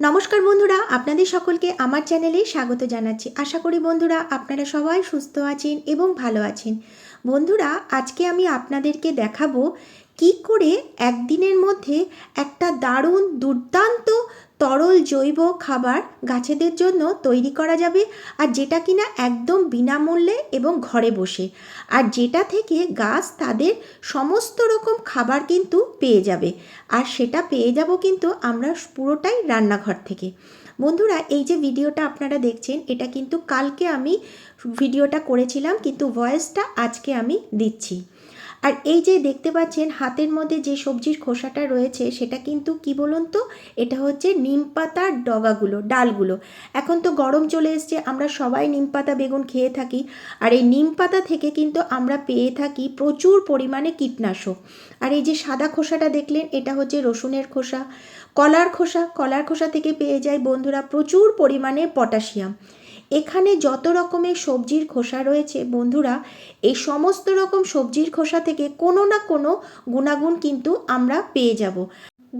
নমস্কার বন্ধুরা, আপনাদের সকলকে আমার চ্যানেলে স্বাগত জানাচ্ছি। আশা করি বন্ধুরা, আপনারা সবাই সুস্থ আছেন এবং ভালো আছেন। বন্ধুরা, আজকে আমি আপনাদেরকে দেখাবো কি করে একদিনের মধ্যে একটা দারুণ, দুর্দান্ত তরল জৈব খাবার গাছেদের জন্য তৈরি করা যাবে, আর যেটা কিনা একদম বিনামূল্যে এবং ঘরে বসে। আর যেটা থেকে গাছ তাদের সমস্ত রকম খাবার কিন্তু পেয়ে যাবে। আর সেটা পেয়ে যাব কিন্তু আমরা পুরোটাই রান্নাঘর থেকে। বন্ধুরা, এই যে ভিডিওটা আপনারা দেখছেন, এটা কিন্তু কালকে আমি ভিডিওটা করেছিলাম, কিন্তু ভয়েসটা আজকে আমি দিচ্ছি। আর এই যে দেখতে পাচ্ছেন, হাতের মধ্যে যে সবজির খোসাটা রয়েছে, সেটা কিন্তু কি বলুন তো? এটা হচ্ছে নিম পাতার ডগাগুলো, ডালগুলো। এখন তো গরম চলে এসছে, আমরা সবাই নিম পাতা, বেগুন খেয়ে থাকি। আর এই নিম পাতা থেকে কিন্তু আমরা পেয়ে থাকি প্রচুর পরিমাণে কীটনাশক। আর এই যে সাদা খোসাটা দেখলেন, এটা হচ্ছে রসুনের খোসা। কলার খোসা কলার খোসা থেকে পেয়ে যায় বন্ধুরা প্রচুর পরিমাণে পটাশিয়াম। এখানে যত রকমের সবজির খোসা রয়েছে, বন্ধুরা, এই সমস্ত রকম সবজির খোসা থেকে কোনো না কোনো গুণাগুণ কিন্তু আমরা পেয়ে যাব।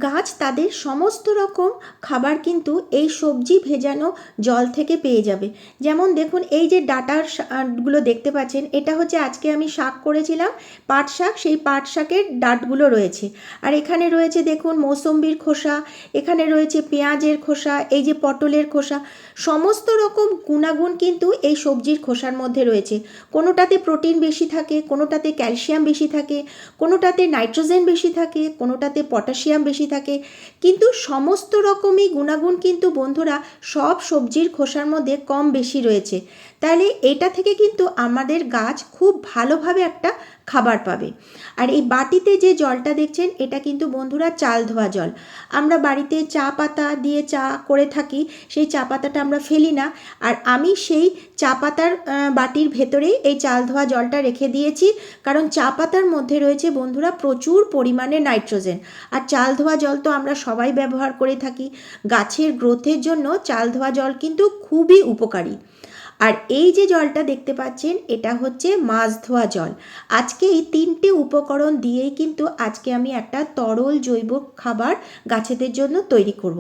গাছ তাদের সমস্ত রকম খাবার কিন্তু এই সবজি ভেজানো জল থেকে পেয়ে যাবে। যেমন দেখুন, এই যে ডাটারগুলো দেখতে পাচ্ছেন, এটা হচ্ছে আজকে আমি শাক করেছিলাম, পাট শাক, সেই পাট শাকের ডাটগুলো রয়েছে। আর এখানে রয়েছে দেখুন, মৌসম্বির খোসা, এখানে রয়েছে পেঁয়াজের খোসা, এই যে পটলের খোসা, সমস্ত রকম গুণাগুণ কিন্তু এই সবজির খোসার মধ্যে রয়েছে। কোনোটাতে প্রোটিন বেশি থাকে, কোনোটাতে ক্যালসিয়াম বেশি থাকে, কোনোটাতে নাইট্রোজেন বেশি থাকে, কোনোটাতে পটাশিয়াম বেশি থাকে। কিন্তু সমস্ত রকমই গুণাগুণ কিন্তু বন্ধুরা সব সবজির খোসার মধ্যে কম বেশি রয়েছে। তাহলে এটা থেকে কিন্তু আমাদের গাছ খুব ভালোভাবে একটা খাবার পাবে। আর এই বাটিতে যে জলটা দেখছেন, এটা কিন্তু বন্ধুরা চাল ধোয়া জল। আমরা বাড়িতে চা পাতা দিয়ে চা করে থাকি, সেই চা পাতাটা আমরা ফেলি না। আর আমি সেই চা পাতার বাটির ভেতরেই এই চাল ধোয়া জলটা রেখে দিয়েছি। কারণ চা পাতার মধ্যে রয়েছে বন্ধুরা প্রচুর পরিমাণে নাইট্রোজেন। আর চাল ধোয়া জল তো আমরা সবাই ব্যবহার করে থাকি। গাছের গ্রোথের জন্য চাল ধোয়া জল কিন্তু খুবই উপকারী। আর এই যে জলটা দেখতে পাচ্ছেন, এটা হচ্ছে মাছ ধোয়া জল। আজকে এই তিনটে উপকরণ দিয়েই কিন্তু আজকে আমি একটা তরল জৈব খাবার গাছেদের জন্য তৈরি করব।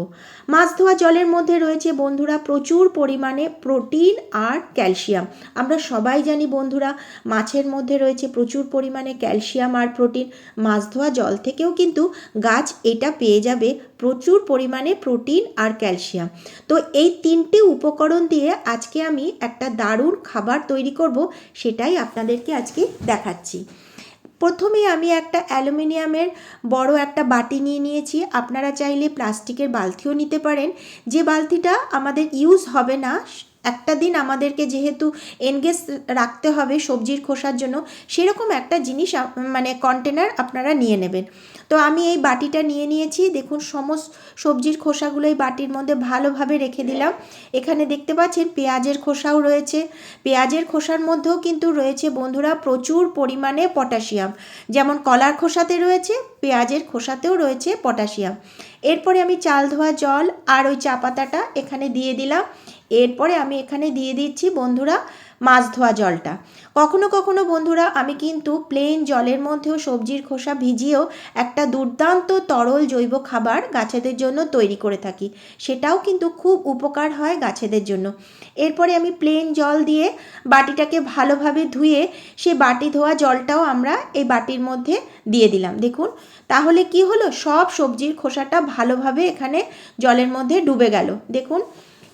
মাছ ধোয়া জলের মধ্যে রয়েছে বন্ধুরা প্রচুর পরিমাণে প্রোটিন আর ক্যালসিয়াম। আমরা সবাই জানি বন্ধুরা, মাছের মধ্যে রয়েছে প্রচুর পরিমাণে ক্যালসিয়াম আর প্রোটিন। মাছ ধোয়া জল থেকেও কিন্তু গাছ এটা পেয়ে যাবে প্রচুর পরিমাণে প্রোটিন আর ক্যালসিয়াম। তো এই তিনটে উপকরণ দিয়ে আজকে আমি একটা দারুণ খাবার তৈরি করব, সেটাই আপনাদেরকে আজকে দেখাচ্ছি। প্রথমে আমি একটা অ্যালুমিনিয়ামের বড় একটা বাটি নিয়ে নিয়েছি। আপনারা চাইলে প্লাস্টিকের বালতিও নিতে পারেন। যে বালতিটা আমাদের ইউজ হবে না একটা দিন আমাদেরকে যেহেতু এনগেজ রাখতে হবে সবজির খোসার জন্য, সেরকম একটা জিনিস মানে কন্টেনার আপনারা নিয়ে নেবেন। তো আমি এই বাটিটা নিয়ে নিয়েছি, দেখুন সমস্ত সবজির খোসাগুলো এই বাটির মধ্যে ভালোভাবে রেখে দিলাম। এখানে দেখতে পাচ্ছেন পেঁয়াজের খোসাও রয়েছে। পেঁয়াজের খোসার মধ্যেও কিন্তু রয়েছে বন্ধুরা প্রচুর পরিমাণে পটাশিয়াম। যেমন কলার খোসাতে রয়েছে, পেঁয়াজের খোসাতেও রয়েছে পটাশিয়াম। এরপরে আমি চাল ধোয়া জল আর ওই চা পাতাটা এখানে দিয়ে দিলাম। এরপরে আমি এখানে দিয়ে দিচ্ছি বন্ধুরা মাছ ধোয়া জলটা। কখনো কখনো বন্ধুরা আমি কিন্তু প্লেন জলের মধ্যেও সবজির খোসা ভিজিয়েও একটা দুর্দান্ত তরল জৈব খাবার গাছেদের জন্য তৈরি করে থাকি। সেটাও কিন্তু খুব উপকার হয় গাছেদের জন্য। এরপরে আমি প্লেন জল দিয়ে বাটিটাকে ভালোভাবে ধুয়ে সে বাটি ধোয়া জলটাও আমরা এই বাটির মধ্যে দিয়ে দিলাম। দেখুন, তাহলে কি হলো? সব সবজির খোসাটা ভালোভাবে এখানে জলের মধ্যে ডুবে গেল। দেখুন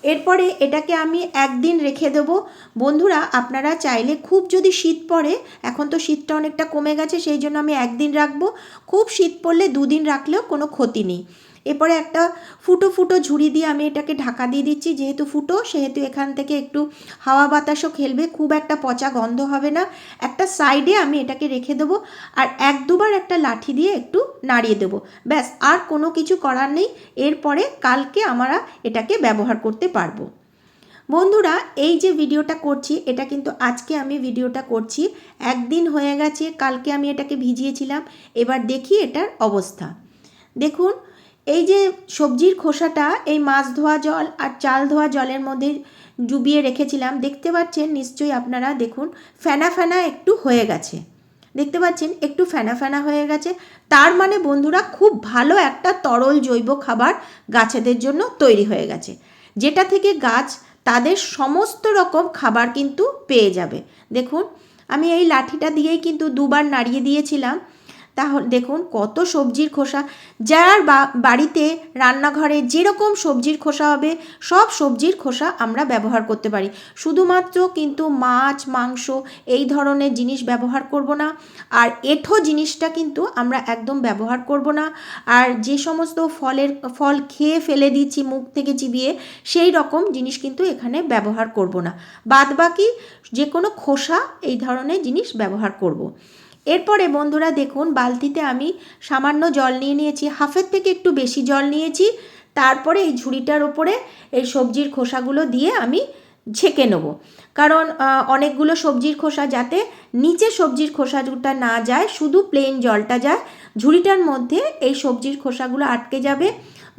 এরপরে এটাকে আমি একদিন রেখে দেবো। বন্ধুরা, আপনারা চাইলে খুব যদি শীত পড়ে, এখন তো শীতটা অনেকটা কমে গেছে, সেই জন্য আমি একদিন রাখব। খুব শীত পড়লে দুদিন রাখলেও কোনো ক্ষতি নেই। এরপরে একটা ফুটো ফুটো ঝুড়ি দিয়ে আমি এটাকে ঢাকা দিয়ে দিচ্ছি। যেহেতু ফুটো, সেহেতু এখান থেকে একটু হাওয়া বাতাসও খেলবে, খুব একটা পচা গন্ধ হবে না। একটা সাইডে আমি এটাকে রেখে দেবো আর এক দুবার একটা লাঠি দিয়ে একটু নাড়িয়ে দেবো। ব্যাস, আর কোনো কিছু করার নেই। এরপরে কালকে আমরা এটাকে ব্যবহার করতে পারব। বন্ধুরা, এই যে ভিডিওটা করছি, এটা কিন্তু আজকে আমি ভিডিওটা করছি। একদিন হয়ে গেছে, কালকে আমি এটাকে ভিজিয়েছিলাম। এবার দেখি এটার অবস্থা। দেখুন এই যে সবজির খোসাটা, এই মাছ ধোয়া জল আর চাল ধোয়া জলের মধ্যে ডুবিয়ে রেখেছিলাম, দেখতে পাচ্ছেন নিশ্চয়ই আপনারা, দেখুন, ফেনা ফেনা একটু হয়ে গেছে। দেখতে পাচ্ছেন, একটু ফেনা ফেনা হয়ে গেছে। তার মানে বন্ধুরা, খুব ভালো একটা তরল জৈব খাবার গাছেদের জন্য তৈরি হয়ে গেছে। যেটা থেকে গাছ তাদের সমস্ত রকম খাবার কিন্তু পেয়ে যাবে। দেখুন, আমি এই লাঠিটা দিয়েই কিন্তু দুবার নাড়িয়ে দিয়েছিলাম। তাহলে দেখুন কত সবজির খোসা। যার বাড়িতে রান্নাঘরে যেরকম সবজির খোসা হবে, সব সবজির খোসা আমরা ব্যবহার করতে পারি। শুধুমাত্র কিন্তু মাছ, মাংস এই ধরনের জিনিস ব্যবহার করব না। আর এঁঠো জিনিসটা কিন্তু আমরা একদম ব্যবহার করব না। আর যে সমস্ত ফলের, ফল খেয়ে ফেলে দিচ্ছি মুখ থেকে চিবিয়ে, সেই রকম জিনিস কিন্তু এখানে ব্যবহার করব না। বাদ বাকি যে কোনো খোসা এই ধরনের জিনিস ব্যবহার করব। এরপরে বন্ধুরা দেখুন, বালতিতে আমি সামান্য জল নিয়ে নিয়েছি। হাফের থেকে একটু বেশি জল নিয়েছি। তারপরে এই ঝুড়িটার ওপরে এই সবজির খোসাগুলো দিয়ে আমি ছেঁকে নেব। কারণ অনেকগুলো সবজির খোসা যাতে নিচে সবজির খোসাটা না যায়, শুধু প্লেন জলটা যায়। ঝুড়িটার মধ্যে এই সবজির খোসাগুলো আটকে যাবে।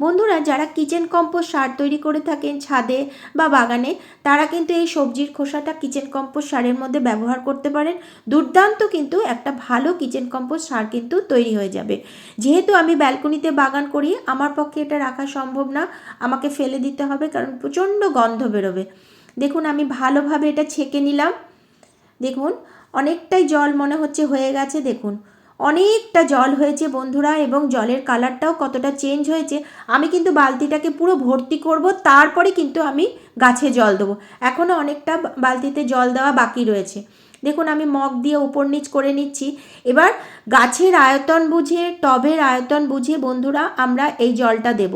বন্ধুরা, যারা কিচেন কম্পোস্ট সার তৈরি করে থাকেন ছাদে বা বাগানে, তারা কিন্তু এই সবজির খোসাটা কিচেন কম্পোস্ট সারের মধ্যে ব্যবহার করতে পারেন। দুর্দান্ত কিন্তু একটা ভালো কিচেন কম্পোস্ট সার কিন্তু তৈরি হয়ে যাবে। যেহেতু আমি ব্যালকনিতে বাগান করি, আমার পক্ষে এটা রাখা সম্ভব না। আমাকে ফেলে দিতে হবে, কারণ প্রচণ্ড গন্ধ বেরোবে। দেখুন, আমি ভালোভাবে এটা ছেঁকে নিলাম। দেখুন, অনেকটাই জল মনে হচ্ছে হয়ে গেছে, দেখুন। অনেকটা জল হয়েছে বন্ধুরা এবং জলের কালারটাও কতটা চেঞ্জ হয়েছে। আমি কিন্তু বালতিটাকে পুরো ভর্তি করব, তারপরে কিন্তু আমি গাছে জল দেবো। এখনও অনেকটা বালতিতে জল দেওয়া বাকি রয়েছে। দেখুন, আমি মগ দিয়ে উপর নিচ করে নিচ্ছি। এবার গাছের আয়তন বুঝে টবের আয়তন বুঝে বন্ধুরা আমরা এই জলটা দেব।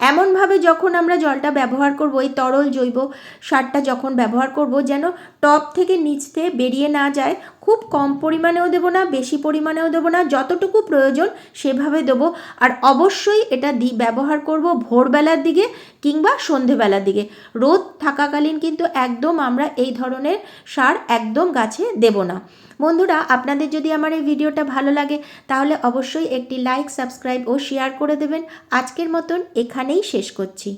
এমনভাবে যখন আমরা জলটা ব্যবহার করব, এই তরল জৈব সারটা যখন ব্যবহার করব, যেন টব থেকে নিচতে বেরিয়ে না যায়, খুব কম পরিমাণেও দেবো না, বেশি পরিমাণেও দেবো না, যতটুকু প্রয়োজন সেভাবে দেবো। আর অবশ্যই এটা দি ব্যবহার করব ভোরবেলার দিকে কিংবা সন্ধেবেলার দিকে। রোদ থাকাকালীন কিন্তু একদম আমরা এই ধরনের সার একদম গাছে দেব না। বন্ধুরা, আপনাদের যদি আমার এই ভিডিওটা ভালো লাগে, তাহলে অবশ্যই একটি লাইক সাবস্ক্রাইব ও শেয়ার করে দেবেন। আজকের মতন এখানেই শেষ করছি।